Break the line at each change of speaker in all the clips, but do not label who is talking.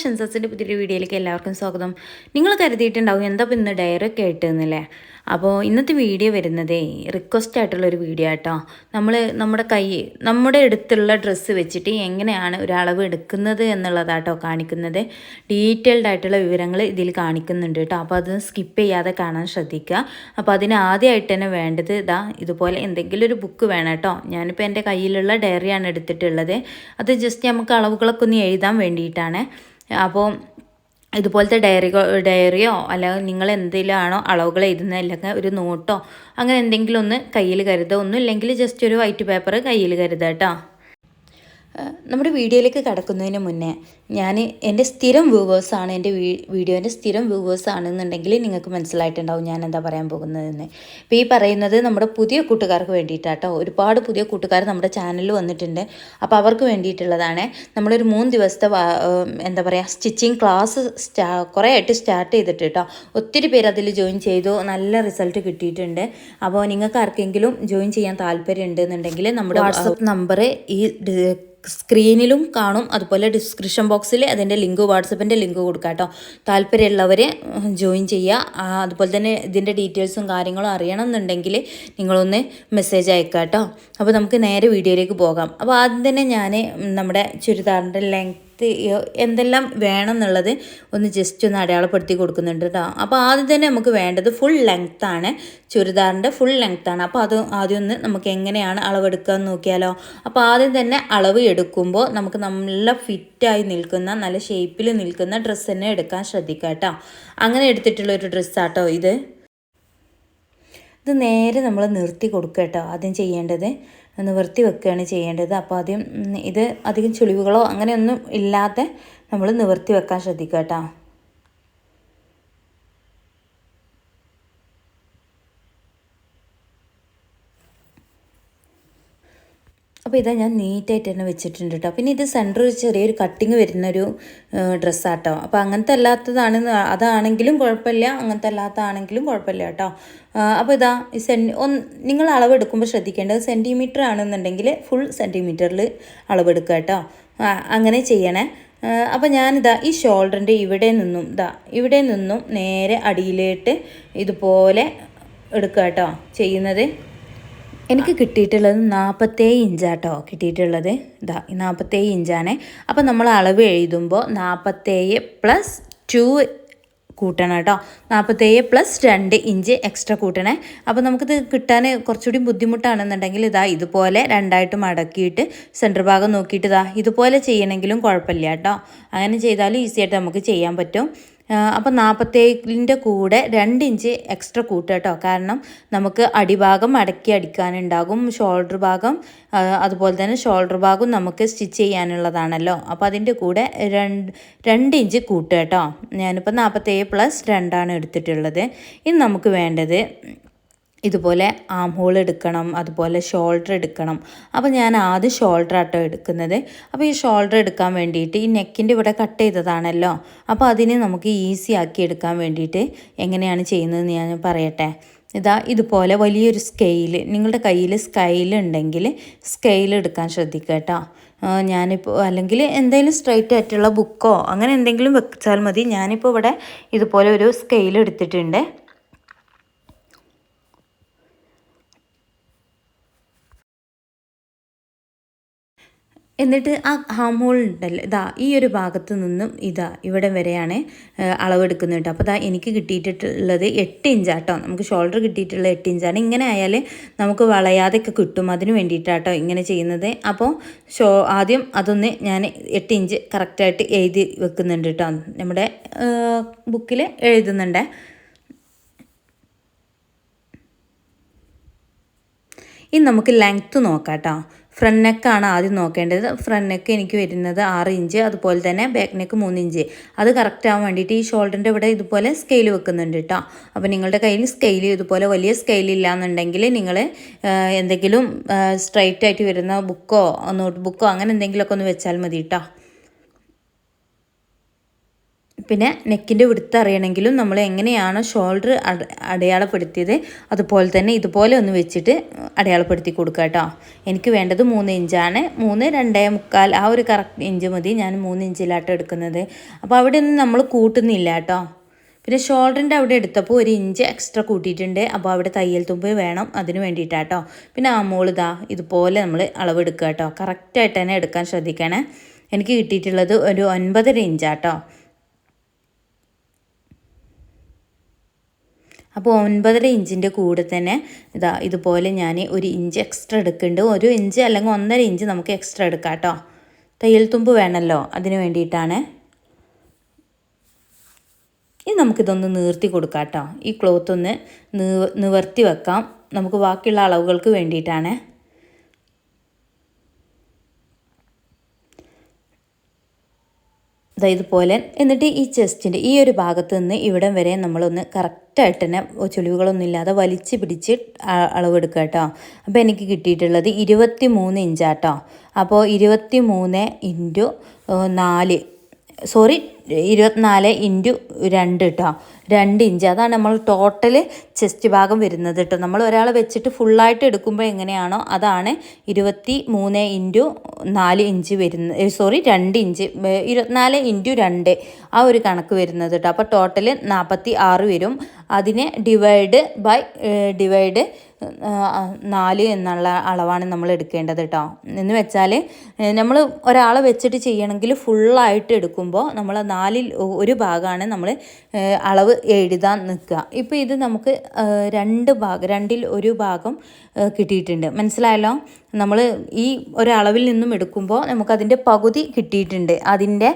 ഷെൻസസിന്റെ പുതിയൊരു വീഡിയോയിലേക്ക് എല്ലാവർക്കും സ്വാഗതം. നിങ്ങൾ കരുതിയിട്ടുണ്ടാവും എന്താ ഇപ്പം ഇന്ന് ഡയറി ഒക്കെ ആയിട്ടെന്നല്ലേ അപ്പോൾ ഇന്നത്തെ വീഡിയോ വരുന്നതേ റിക്വസ്റ്റ് ആയിട്ടുള്ളൊരു വീഡിയോ ആട്ടോ. നമ്മൾ നമ്മുടെ കൈ നമ്മുടെ അടുത്തുള്ള ഡ്രസ്സ് വെച്ചിട്ട് എങ്ങനെയാണ് ഒരു അളവ് എടുക്കുന്നത് എന്നുള്ളതാട്ടോ കാണിക്കുന്നത്. ഡീറ്റെയിൽഡ് ആയിട്ടുള്ള വിവരങ്ങൾ ഇതിൽ കാണിക്കുന്നുണ്ട് കേട്ടോ. അപ്പോൾ അത് സ്കിപ്പ് ചെയ്യാതെ കാണാൻ ശ്രദ്ധിക്കുക. അപ്പോൾ അതിന് ആദ്യമായിട്ട് തന്നെ വേണ്ടത് ഇതാ ഇതുപോലെ എന്തെങ്കിലും ഒരു ബുക്ക് വേണം കേട്ടോ. ഞാനിപ്പോൾ എന്റെ കയ്യിലുള്ള ഡയറിയാണ് എടുത്തിട്ടുള്ളത്. അത് ജസ്റ്റ് നമുക്ക് അളവുകളൊക്കെ ഒന്ന് എഴുതാൻ വേണ്ടിയിട്ടാണ്. അപ്പോൾ ഇതുപോലത്തെ ഡയറി ഡയറിയോ അല്ലെങ്കിൽ നിങ്ങൾ എന്തെങ്കിലുമാണോ അളവുകൾ എഴുതുന്നത് അല്ലെങ്കിൽ ഒരു നോട്ടോ അങ്ങനെ എന്തെങ്കിലും ഒന്ന് കയ്യിൽ കരുതുക. ഒന്നും ഇല്ലെങ്കിൽ ജസ്റ്റ് ഒരു വൈറ്റ് പേപ്പർ കയ്യിൽ കരുതുക കേട്ടോ. നമ്മുടെ വീഡിയോയിലേക്ക് കടക്കുന്നതിന് മുന്നേ ഞാൻ എന്റെ സ്ഥിരം വ്യൂവേഴ്സാണ് എന്റെ വീ വീഡിയോന്റെ സ്ഥിരം വ്യൂവേഴ്സ് ആണെന്നുണ്ടെങ്കിൽ നിങ്ങൾക്ക് മനസ്സിലായിട്ടുണ്ടാവും ഞാൻ എന്താ പറയാൻ പോകുന്നതെന്ന്. ഇപ്പോൾ ഈ പറയുന്നത് നമ്മുടെ പുതിയ കൂട്ടുകാർക്ക് വേണ്ടിയിട്ടാട്ടോ. ഒരുപാട് പുതിയ കൂട്ടുകാർ നമ്മുടെ ചാനലിൽ വന്നിട്ടുണ്ട്. അപ്പോൾ അവർക്ക് വേണ്ടിയിട്ടുള്ളതാണ്. നമ്മളൊരു മൂന്ന് ദിവസത്തെ എന്താ പറയുക സ്റ്റിച്ചിങ് ക്ലാസ് സ്റ്റാ കുറേ ആയിട്ട് സ്റ്റാർട്ട് ചെയ്തിട്ട് കേട്ടോ ഒത്തിരി പേര് അതിൽ ജോയിൻ ചെയ്തു. നല്ല റിസൾട്ട് കിട്ടിയിട്ടുണ്ട്. അപ്പോൾ നിങ്ങൾക്ക് ആർക്കെങ്കിലും ജോയിൻ ചെയ്യാൻ താല്പര്യം ഉണ്ടെന്നുണ്ടെങ്കിൽ നമ്മുടെ വാട്സപ്പ് നമ്പർ ഈ സ്ക്രീനിലും കാണും. അതുപോലെ ഡിസ്ക്രിപ്ഷൻ ബോക്സിൽ അതിന്റെ ലിങ്ക് വാട്സപ്പിന്റെ ലിങ്ക് കൊടുക്കാം കേട്ടോ. താല്പര്യമുള്ളവർ ജോയിൻ ചെയ്യുക. അതുപോലെ തന്നെ ഇതിന്റെ ഡീറ്റെയിൽസും കാര്യങ്ങളും അറിയണം എന്നുണ്ടെങ്കിൽ നിങ്ങളൊന്ന് മെസ്സേജ് അയക്കുക കേട്ടോ. അപ്പോൾ നമുക്ക് നേരെ വീഡിയോയിലേക്ക് പോകാം. അപ്പോൾ ആദ്യം തന്നെ ഞാൻ നമ്മുടെ ചുരിദാറിന്റെ ലെങ്ത്ത് എന്തെല്ലാം വേണമെന്നുള്ളത് ഒന്ന് ജസ്റ്റ് ഒന്ന് അടയാളപ്പെടുത്തി കൊടുക്കുന്നുണ്ട് കേട്ടോ അപ്പോൾ ആദ്യം തന്നെ നമുക്ക് വേണ്ടത് ഫുൾ ലെങ്ത് ആണ്. ചുരിദാറിന്റെ ഫുൾ ലെങ്ത് ആണ്. അപ്പോൾ അത് ആദ്യം ഒന്ന് നമുക്ക് എങ്ങനെയാണ് അളവെടുക്കുക എന്ന് നോക്കിയാലോ. അപ്പോൾ ആദ്യം തന്നെ അളവ് എടുക്കുമ്പോൾ നമുക്ക് നല്ല ഫിറ്റായി നിൽക്കുന്ന നല്ല ഷേപ്പിൽ നിൽക്കുന്ന ഡ്രസ്സ് തന്നെ എടുക്കാൻ ശ്രദ്ധിക്കുക കേട്ടോ അങ്ങനെ എടുത്തിട്ടുള്ള ഒരു ഡ്രസ്സാട്ടോ ഇത്. ഇത് നേരെ നമ്മൾ നിർത്തി കൊടുക്കുക കേട്ടോ ആദ്യം ചെയ്യേണ്ടത്. നിവർത്തി വെക്കുകയാണ് ചെയ്യേണ്ടത്. അപ്പോൾ ആദ്യം ഇത് അധികം ചുളിവുകളോ അങ്ങനെയൊന്നും ഇല്ലാതെ നമ്മൾ നിവർത്തി വെക്കാൻ ശ്രദ്ധിക്കുക കേട്ടോ. അപ്പോൾ ഇതാ ഞാൻ നീറ്റായിട്ട് തന്നെ വെച്ചിട്ടുണ്ട് കേട്ടോ പിന്നെ ഇത് സെന്റർ ഒരു ചെറിയൊരു കട്ടിങ് വരുന്നൊരു ഡ്രസ്സാട്ടോ അപ്പോൾ അങ്ങനത്തെ അല്ലാത്തതാണ് അതാണെങ്കിലും കുഴപ്പമില്ല അങ്ങനത്തെ അല്ലാത്തതാണെങ്കിലും കുഴപ്പമില്ല കേട്ടോ അപ്പോൾ ഇതാ ഈ സെൻ ഒന്ന് നിങ്ങൾ അളവെടുക്കുമ്പോൾ ശ്രദ്ധിക്കേണ്ടത് സെന്റിമീറ്റർ ആണെന്നുണ്ടെങ്കിൽ ഫുൾ സെന്റിമീറ്ററിൽ അളവെടുക്കുക കേട്ടോ അങ്ങനെ ചെയ്യണേ. അപ്പോൾ ഞാനിതാ ഈ ഷോൾഡറിന്റെ ഇവിടെ നിന്നും ഇതാ ഇവിടെ നിന്നും നേരെ അടിയിലേട്ട് ഇതുപോലെ എടുക്കുക കേട്ടോ ചെയ്യുന്നത് എനിക്ക് കിട്ടിയിട്ടുള്ളത് നാൽപ്പത്തേഴ് ഇഞ്ചാട്ടോ. കിട്ടിയിട്ടുള്ളത് ഇതാ നാൽപ്പത്തേഴ് ഇഞ്ചാണ്. അപ്പോൾ നമ്മൾ അളവ് എഴുതുമ്പോൾ നാൽപ്പത്തേഴ് പ്ലസ് ടു കൂട്ടണം കേട്ടോ. നാൽപ്പത്തേഴ് പ്ലസ് രണ്ട് ഇഞ്ച് എക്സ്ട്രാ കൂട്ടണേ. അപ്പോൾ നമുക്കിത് കിട്ടാൻ കുറച്ചുകൂടി ബുദ്ധിമുട്ടാണെന്നുണ്ടെങ്കിൽ ഇതാ ഇതുപോലെ രണ്ടായിട്ട് മടക്കിയിട്ട് സെന്റർ ഭാഗം നോക്കിയിട്ട് ഇതാ ഇതുപോലെ ചെയ്യണമെങ്കിലും കുഴപ്പമില്ല കേട്ടോ. അങ്ങനെ ചെയ്താലും ഈസിയായിട്ട് നമുക്ക് ചെയ്യാൻ പറ്റും. അപ്പോൾ നാൽപ്പത്തേഴിന്റെ കൂടെ രണ്ട് ഇഞ്ച് എക്സ്ട്രാ കൂട്ടുക കേട്ടോ കാരണം നമുക്ക് അടിഭാഗം മടക്കി അടിക്കാനുണ്ടാകും ഷോൾഡർ ഭാഗം അതുപോലെ തന്നെ ഷോൾഡർ ഭാഗം നമുക്ക് സ്റ്റിച്ച് ചെയ്യാനുള്ളതാണല്ലോ. അപ്പോൾ അതിന്റെ കൂടെ രണ്ട് രണ്ട് ഇഞ്ച് കൂട്ടുക കേട്ടോ ഞാനിപ്പോൾ നാൽപ്പത്തേഴ് പ്ലസ് രണ്ടാണ് എടുത്തിട്ടുള്ളത്. ഇനി നമുക്ക് വേണ്ടത് ഇതുപോലെ ആം ഹോൾ എടുക്കണം അതുപോലെ ഷോൾഡർ എടുക്കണം. അപ്പോൾ ഞാൻ ആദ്യം ഷോൾഡർ ആട്ടോ എടുക്കുന്നത്. അപ്പോൾ ഈ ഷോൾഡർ എടുക്കാൻ വേണ്ടിയിട്ട് ഈ നെക്കിന്റെ ഇവിടെ കട്ട് ചെയ്തതാണല്ലോ. അപ്പോൾ അതിനെ നമുക്ക് ഈസി ആക്കി എടുക്കാൻ വേണ്ടിയിട്ട് എങ്ങനെയാണ് ചെയ്യുന്നതെന്ന് ഞാൻ പറയട്ടെ. ഇതാ ഇതുപോലെ വലിയൊരു സ്കെയിൽ നിങ്ങളുടെ കയ്യിൽ സ്കെയിൽ ഉണ്ടെങ്കിൽ സ്കെയിൽ എടുക്കാൻ ശ്രദ്ധിക്കുക കേട്ടോ. ഞാനിപ്പോൾ അല്ലെങ്കിൽ എന്തെങ്കിലും സ്ട്രൈറ്റ് ആയിട്ടുള്ള ബുക്കോ അങ്ങനെ എന്തെങ്കിലും വെച്ചാൽ മതി. ഞാനിപ്പോൾ ഇവിടെ ഇതുപോലെ ഒരു സ്കെയിൽ എടുത്തിട്ടുണ്ട്. എന്നിട്ട് ആ ഹാം ഹോൾ ഉണ്ടല്ലോ ഇതാ ഈ ഒരു ഭാഗത്ത് നിന്നും ഇതാ ഇവിടെ വരെയാണ് അളവെടുക്കുന്നത് കേട്ടോ. അപ്പോൾ ഇതാ എനിക്ക് കിട്ടിയിട്ടുള്ളത് എട്ട് ഇഞ്ചാട്ടോ നമുക്ക് ഷോൾഡർ കിട്ടിയിട്ടുള്ള എട്ട് ഇഞ്ചാണ്. ഇങ്ങനെ ആയാൽ നമുക്ക് വളയാതെയൊക്കെ കിട്ടും. അതിന് വേണ്ടിയിട്ടാട്ടോ ഇങ്ങനെ ചെയ്യുന്നത്. അപ്പോൾ ഷോ ആദ്യം അതൊന്ന് ഞാൻ എട്ട് ഇഞ്ച് കറക്റ്റായിട്ട് എഴുതി വെക്കുന്നുണ്ട് കേട്ടോ നമ്മുടെ ബുക്കിൽ എഴുതുന്നുണ്ട്. ഇനി നമുക്ക് ലെങ്ത്ത് നോക്കാം കേട്ടോ ഫ്രണ്ട് നെക്കാണ് ആദ്യം നോക്കേണ്ടത്. ഫ്രണ്ട് നെക്ക് എനിക്ക് വരുന്നത് ആറ് ഇഞ്ച് അതുപോലെ തന്നെ ബാക്ക് നെക്ക് മൂന്ന് ഇഞ്ച്. അത് കറക്റ്റ് ആവാൻ വേണ്ടിയിട്ട് ഈ ഷോൾഡറിന്റെ ഇവിടെ ഇതുപോലെ സ്കെയിൽ വെക്കുന്നുണ്ട് കേട്ടോ അപ്പോൾ നിങ്ങളുടെ കയ്യിൽ സ്കെയിൽ ഇതുപോലെ വലിയ സ്കെയിൽ ഇല്ലാന്നുണ്ടെങ്കിൽ നിങ്ങൾ എന്തെങ്കിലും സ്ട്രൈറ്റ് ആയിട്ട് വരുന്ന ബുക്കോ നോട്ട് ബുക്കോ അങ്ങനെ എന്തെങ്കിലുമൊക്കെ ഒന്ന് വെച്ചാൽ മതി കേട്ടോ പിന്നെ നെക്കിന്റെ വിടുത്ത് അറിയണമെങ്കിലും നമ്മൾ എങ്ങനെയാണോ ഷോൾഡർ അടയാളപ്പെടുത്തിയത് അതുപോലെ തന്നെ ഇതുപോലെ ഒന്ന് വെച്ചിട്ട് അടയാളപ്പെടുത്തി കൊടുക്കുക കേട്ടോ. എനിക്ക് വേണ്ടത് മൂന്ന് ഇഞ്ചാണ്. മൂന്ന് രണ്ടേ മുക്കാൽ ആ ഒരു കറക്റ്റ് ഇഞ്ച് മതി. ഞാൻ മൂന്ന് ഇഞ്ചിലാട്ടോ എടുക്കുന്നത്. അപ്പോൾ അവിടെ ഒന്നും നമ്മൾ കൂട്ടുന്നില്ല കേട്ടോ. പിന്നെ ഷോൾഡറിന്റെ അവിടെ എടുത്തപ്പോൾ ഒരു ഇഞ്ച് എക്സ്ട്രാ കൂട്ടിയിട്ടുണ്ട്. അപ്പോൾ അവിടെ തയ്യൽ തുമ്പ് വേണം അതിന് വേണ്ടിയിട്ടാട്ടോ പിന്നെ ആ മോളിതാ ഇതുപോലെ നമ്മൾ അളവെടുക്കുക കേട്ടോ. കറക്റ്റായിട്ട് തന്നെ എടുക്കാൻ ശ്രദ്ധിക്കണേ. എനിക്ക് കിട്ടിയിട്ടുള്ളത് ഒരു ഒൻപതര ഇഞ്ചാട്ടോ അപ്പോൾ ഒൻപതര ഇഞ്ചിന്റെ കൂടെ തന്നെ ഇതാ ഇതുപോലെ ഞാൻ ഒരു ഇഞ്ച് എക്സ്ട്രാ എടുക്കുന്നുണ്ട്. ഒരു ഇഞ്ച് അല്ലെങ്കിൽ ഒന്നര ഇഞ്ച് നമുക്ക് എക്സ്ട്രാ എടുക്കാം കേട്ടോ. തയ്യൽ തുമ്പ് വേണമല്ലോ. അതിന് വേണ്ടിയിട്ടാണ്. ഇനി നമുക്കിതൊന്ന് നീർത്തി കൊടുക്കാം കേട്ടോ. ഈ ക്ലോത്ത് ഒന്ന് നിവർത്തി വെക്കാം. നമുക്ക് ബാക്കിയുള്ള അളവുകൾക്ക് വേണ്ടിയിട്ടാണ്. ഇതാ ഇതുപോലെ. എന്നിട്ട് ഈ ചെസ്റ്റിന്റെ ഈ ഒരു ഭാഗത്ത് നിന്ന് ഇവിടം വരെ നമ്മളൊന്ന് കറക്റ്റായിട്ട് തന്നെ ചുളിവുകളൊന്നും ഇല്ലാതെ വലിച്ച് പിടിച്ച് അളവെടുക്കുക കേട്ടോ. അപ്പോൾ എനിക്ക് കിട്ടിയിട്ടുള്ളത് ഇരുപത്തി മൂന്ന് ഇഞ്ചാട്ടോ. അപ്പോൾ ഇരുപത്തി മൂന്ന് ഇന്റു നാല്. സോറി ഇരുപത്തിനാല് ഇന്റു രണ്ട് കേട്ടോ രണ്ട് ഇഞ്ച്. അതാണ് നമ്മൾ ടോട്ടൽ ചെസ്റ്റ് ഭാഗം വരുന്നത് കേട്ടോ നമ്മൾ ഒരാൾ വെച്ചിട്ട് ഫുള്ളായിട്ട് എടുക്കുമ്പോൾ എങ്ങനെയാണോ അതാണ് ഇരുപത്തി മൂന്ന് ഇന്റു നാല് ഇഞ്ച് വരുന്ന സോറി രണ്ട് ഇഞ്ച്. ഇരുപത്തിനാല് ഇന്റു രണ്ട് ആ ഒരു കണക്ക് വരുന്നത് കേട്ടോ അപ്പോൾ ടോട്ടൽ നാൽപ്പത്തി ആറ് വരും. അതിനെ ഡിവൈഡ് ബൈ ഡിവൈഡ് നാല് എന്നുള്ള അളവാണ് നമ്മൾ എടുക്കേണ്ടത് കേട്ടോ എന്ന് വെച്ചാൽ നമ്മൾ ഒരാളെ വെച്ചിട്ട് ചെയ്യണമെങ്കിൽ ഫുള്ളായിട്ട് എടുക്കുമ്പോൾ നമ്മൾ നാലിൽ ഒരു ഭാഗമാണ് നമ്മൾ അളവ് എഴുതാൻ നിൽക്കുക. ഇപ്പോൾ ഇത് നമുക്ക് രണ്ട് ഭാഗം രണ്ടിൽ ഒരു ഭാഗം കിട്ടിയിട്ടുണ്ട്. മനസ്സിലായല്ലോ? നമ്മൾ ഈ ഒരളവിൽ നിന്നും എടുക്കുമ്പോൾ നമുക്കതിന്റെ പകുതി കിട്ടിയിട്ടുണ്ട്. അതിന്റെ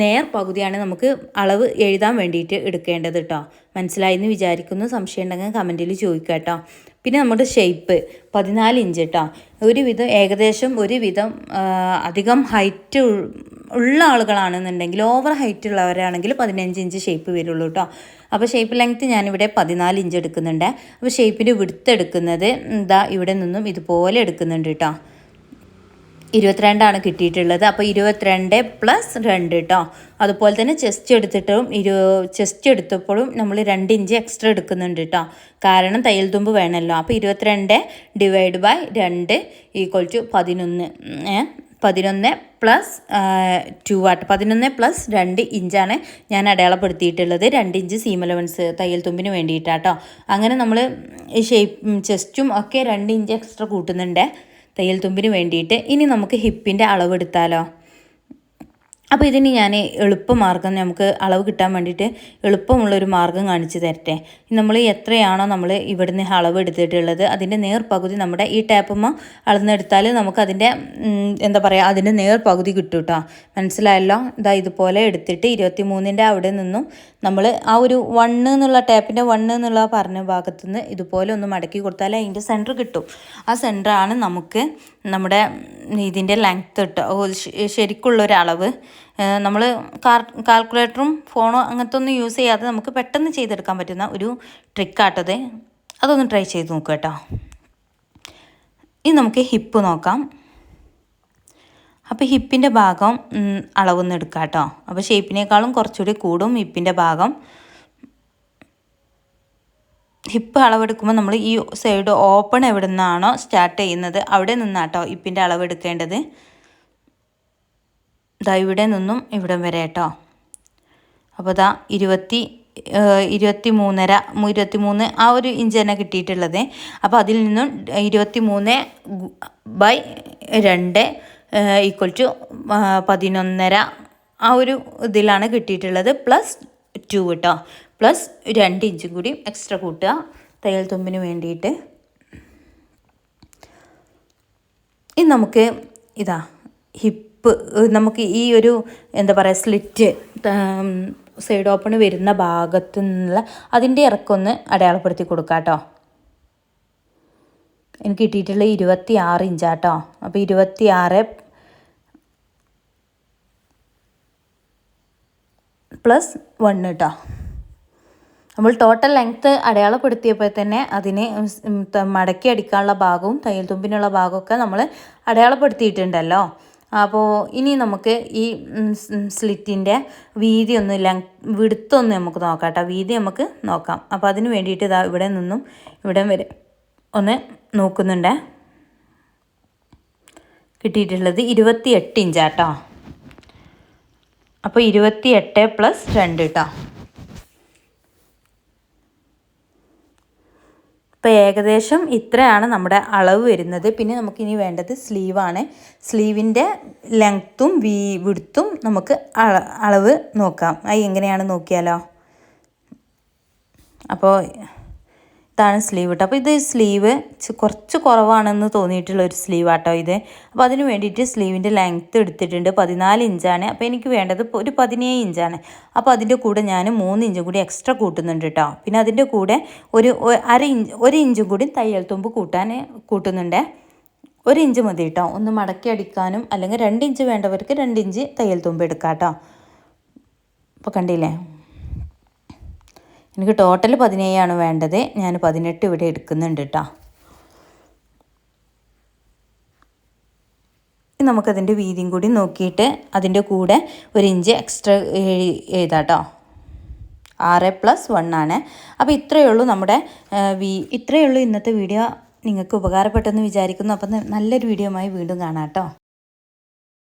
നേർ പകുതിയാണ് നമുക്ക് അളവ് എഴുതാൻ വേണ്ടിയിട്ട് എടുക്കേണ്ടത് കേട്ടോ മനസ്സിലായി എന്ന് വിചാരിക്കുന്നു. സംശയം ഉണ്ടെങ്കിൽ കമന്റിൽ ചോദിക്കാം കേട്ടോ പിന്നെ നമ്മുടെ ഷേപ്പ് പതിനാല് ഇഞ്ച് കേട്ടോ ഒരുവിധം ഏകദേശം ഒരുവിധം അധികം ഹൈറ്റ് ഉള്ള ആളുകളാണെന്നുണ്ടെങ്കിൽ ഓവർ ഹൈറ്റ് ഉള്ളവരാണെങ്കിൽ പതിനഞ്ച് ഇഞ്ച് ഷേപ്പ് വരുള്ളൂ കേട്ടോ അപ്പോൾ ഷേപ്പ് ലെങ്ത്ത് ഞാനിവിടെ പതിനാല് ഇഞ്ച് എടുക്കുന്നുണ്ട്. അപ്പോൾ ഷേപ്പിന്റെ വിടുത്ത് എടുക്കുന്നത് ഇതാ ഇവിടെ നിന്നും ഇതുപോലെ എടുക്കുന്നുണ്ട് കേട്ടോ ഇരുപത്തിരണ്ടാണ് കിട്ടിയിട്ടുള്ളത്. അപ്പോൾ ഇരുപത്തിരണ്ട് പ്ലസ് രണ്ട് കേട്ടോ അതുപോലെ തന്നെ ചെസ്റ്റ് എടുത്തിട്ടും ഇരു ചെസ്റ്റ് എടുത്തപ്പോഴും നമ്മൾ രണ്ട് ഇഞ്ച് എക്സ്ട്രാ എടുക്കുന്നുണ്ട് കേട്ടോ കാരണം തയ്യൽ തുമ്പ് വേണമല്ലോ അപ്പോൾ ഇരുപത്തിരണ്ട് ഡിവൈഡ് ബൈ രണ്ട് ഈക്വൽ ടു പതിനൊന്ന്. പതിനൊന്ന് പ്ലസ് ടു ആട്ട്. പതിനൊന്ന് പ്ലസ് രണ്ട് ഇഞ്ചാണ് ഞാൻ അടയാളപ്പെടുത്തിയിട്ടുള്ളത്. രണ്ട് ഇഞ്ച് സീം അലവൻസ് തയ്യൽ തുമ്പിന് വേണ്ടിയിട്ടാട്ടോ അങ്ങനെ നമ്മൾ ഷേപ്പ് ചെസ്റ്റും ഒക്കെ രണ്ട് ഇഞ്ച് എക്സ്ട്രാ കൂട്ടുന്നുണ്ട്. തയ്യൽ തുമ്പിന് വേണ്ടിയിട്ട് ഇനി നമുക്ക് ഹിപ്പിന്റെ അളവെടുത്താലോ? അപ്പോൾ ഇതിന് ഞാൻ എളുപ്പമാർഗം നമുക്ക് അളവ് കിട്ടാൻ വേണ്ടിയിട്ട് എളുപ്പമുള്ളൊരു മാർഗം കാണിച്ചു തരട്ടെ. നമ്മൾ എത്രയാണോ നമ്മൾ ഇവിടുന്ന് അളവ് എടുത്തിട്ടുള്ളത് അതിന്റെ നേർപകുതി നമ്മുടെ ഈ ടാപ്പമ്മ അളന്നെടുത്താൽ നമുക്ക് അതിന്റെ എന്താ പറയുക അതിന്റെ നേർ പകുതി കിട്ടും കേട്ടോ മനസ്സിലായല്ലോ? ഇതാ ഇതുപോലെ എടുത്തിട്ട് ഇരുപത്തി മൂന്നിന്റെ അവിടെ നിന്നും നമ്മൾ ആ ഒരു വണ്ണ് എന്നുള്ള ടാപ്പിന്റെ വണ്ണ് എന്നുള്ള പറഞ്ഞ ഭാഗത്തു നിന്ന് ഇതുപോലെ ഒന്ന് മടക്കി കൊടുത്താൽ അതിന്റെ സെന്റർ കിട്ടും. ആ സെന്ററാണ് നമുക്ക് നമ്മുടെ ഇതിന്റെ ലെങ്ത്ത് കേട്ടോ ശരിക്കുള്ളൊരു അളവ് നമ്മൾ കാൽക്കുലേറ്ററും ഫോണോ അങ്ങനത്തെ ഒന്നും യൂസ് ചെയ്യാതെ നമുക്ക് പെട്ടെന്ന് ചെയ്തെടുക്കാൻ പറ്റുന്ന ഒരു ട്രിക്കാട്ടത് അതൊന്ന് ട്രൈ ചെയ്ത് നോക്കുക കേട്ടോ. ഇനി നമുക്ക് ഹിപ്പ് നോക്കാം. അപ്പോൾ ഹിപ്പിന്റെ ഭാഗം അളവൊന്ന് എടുക്കാം കേട്ടോ. അപ്പോൾ ഷേപ്പിനേക്കാളും കുറച്ചുകൂടി കൂടും ഹിപ്പിന്റെ ഭാഗം. ഹിപ്പ് അളവെടുക്കുമ്പോൾ നമ്മൾ ഈ സൈഡ് ഓപ്പൺ എവിടെ നിന്നാണോ സ്റ്റാർട്ട് ചെയ്യുന്നത് അവിടെ നിന്നാട്ടോ ഹിപ്പിന്റെ അളവെടുക്കേണ്ടത്. ഇതാ ഇവിടെ നിന്നും ഇവിടം വരെ കേട്ടോ. അപ്പോൾ ഇതാ ഇരുപത്തി ഇരുപത്തി മൂന്നര ഇരുപത്തി മൂന്ന് ആ ഒരു ഇഞ്ച് തന്നെ കിട്ടിയിട്ടുള്ളത്. അപ്പോൾ അതിൽ നിന്നും ഇരുപത്തി മൂന്ന് ബൈ രണ്ട് ഈക്വൽ ടു പതിനൊന്നര ആ ഒരു ഇതിലാണ് കിട്ടിയിട്ടുള്ളത്. പ്ലസ് ടു കേട്ടോ. പ്ലസ് രണ്ട് ഇഞ്ചും കൂടി എക്സ്ട്രാ കൂട്ടുക. തയ്യൽ തുമ്പിന് വേണ്ടിയിട്ട്. ഇനി നമുക്ക് ഇതാ ഹിപ്പ് നമുക്ക് ഈ ഒരു എന്താ പറയുക സ്ലിറ്റ് സൈഡ് ഓപ്പൺ വരുന്ന ഭാഗത്തു നിന്നുള്ള അതിന്റെ ഇറക്കൊന്ന് അടയാളപ്പെടുത്തി കൊടുക്കാം കേട്ടോ എനിക്ക് കിട്ടിയിട്ടുള്ള ഇരുപത്തി ആറ് ഇഞ്ചാട്ടോ. അപ്പോൾ ഇരുപത്തി ആറ് പ്ലസ് വൺ കേട്ടോ നമ്മൾ ടോട്ടൽ ലെങ്ത്ത് അടയാളപ്പെടുത്തിയപ്പോൾ തന്നെ അതിനെ മടക്കി അടിക്കാനുള്ള ഭാഗവും തയ്യൽ തുമ്പിനുള്ള ഭാഗമൊക്കെ നമ്മൾ അടയാളപ്പെടുത്തിയിട്ടുണ്ടല്ലോ. അപ്പോൾ ഇനി നമുക്ക് ഈ സ്ലിറ്റിന്റെ വീതി ഒന്ന് ലെങ് വിടുത്തൊന്ന് നമുക്ക് നോക്കാം കേട്ടോ വീതി നമുക്ക് നോക്കാം. അപ്പോൾ അതിന് വേണ്ടിയിട്ട് ഇതാ ഇവിടെ നിന്നും ഇവിടെ വരെ ഒന്ന് നോക്കുന്നുണ്ടേ. കിട്ടിയിട്ടുള്ളത് ഇരുപത്തി എട്ട് ഇഞ്ചാട്ടോ. അപ്പോൾ ഇരുപത്തി എട്ട് പ്ലസ് രണ്ട് കേട്ടോ ഇപ്പോൾ ഏകദേശം ഇത്രയാണ് നമ്മുടെ അളവ് വരുന്നത്. പിന്നെ നമുക്കിനി വേണ്ടത് സ്ലീവാണ്. സ്ലീവിന്റെ ലെങ്ത്തും വീ വിടുത്തും നമുക്ക് അളവ് നോക്കാം. അത് എങ്ങനെയാണ് നോക്കിയാലോ? അപ്പോൾ ഇതാണ് സ്ലീവ് കേട്ടോ അപ്പോൾ ഇത് സ്ലീവ് കുറച്ച് കുറവാണെന്ന് തോന്നിയിട്ടുള്ള ഒരു സ്ലീവ് ആട്ടോ ഇത്. അപ്പോൾ അതിന് വേണ്ടിയിട്ട് സ്ലീവിന്റെ ലെങ്ത്ത് എടുത്തിട്ടുണ്ട്. പതിനാല് ഇഞ്ചാണ് അപ്പോൾ എനിക്ക് വേണ്ടത് ഒരു പതിനേഴ് ഇഞ്ചാണ് അപ്പോൾ അതിന്റെ കൂടെ ഞാൻ മൂന്ന് ഇഞ്ചും കൂടി എക്സ്ട്രാ കൂട്ടുന്നുണ്ട് കേട്ടോ പിന്നെ അതിന്റെ കൂടെ ഒരു അര ഇഞ്ച് ഒരു ഇഞ്ചും കൂടി തയ്യൽ തുമ്പ് കൂട്ടാൻ കൂട്ടുന്നുണ്ട്. ഒരു ഇഞ്ച് മതി കേട്ടോ ഒന്ന് മടക്കി അടിക്കാനും അല്ലെങ്കിൽ രണ്ട് ഇഞ്ച് വേണ്ടവർക്ക് രണ്ട് ഇഞ്ച് തയ്യൽ തുമ്പ് എടുക്കാം കേട്ടോ അപ്പോൾ കണ്ടില്ലേ? എനിക്ക് ടോട്ടൽ പതിനേഴാണ് വേണ്ടത്. ഞാൻ പതിനെട്ട് ഇവിടെ എടുക്കുന്നുണ്ട് കേട്ടോ നമുക്കതിന്റെ വീതിയും കൂടി നോക്കിയിട്ട് അതിന്റെ കൂടെ ഒരു ഇഞ്ച് എക്സ്ട്രാ എഴുതാട്ടോ ആറ് പ്ലസ് വൺ ആണ്. അപ്പോൾ ഇത്രയേ ഉള്ളൂ നമ്മുടെ വീ ഇത്രയേ ഉള്ളൂ ഇന്നത്തെ വീഡിയോ. നിങ്ങൾക്ക് ഉപകാരപ്പെട്ടെന്ന് വിചാരിക്കുന്നു. അപ്പം നല്ലൊരു വീഡിയോയുമായി വീണ്ടും കാണാം കേട്ടോ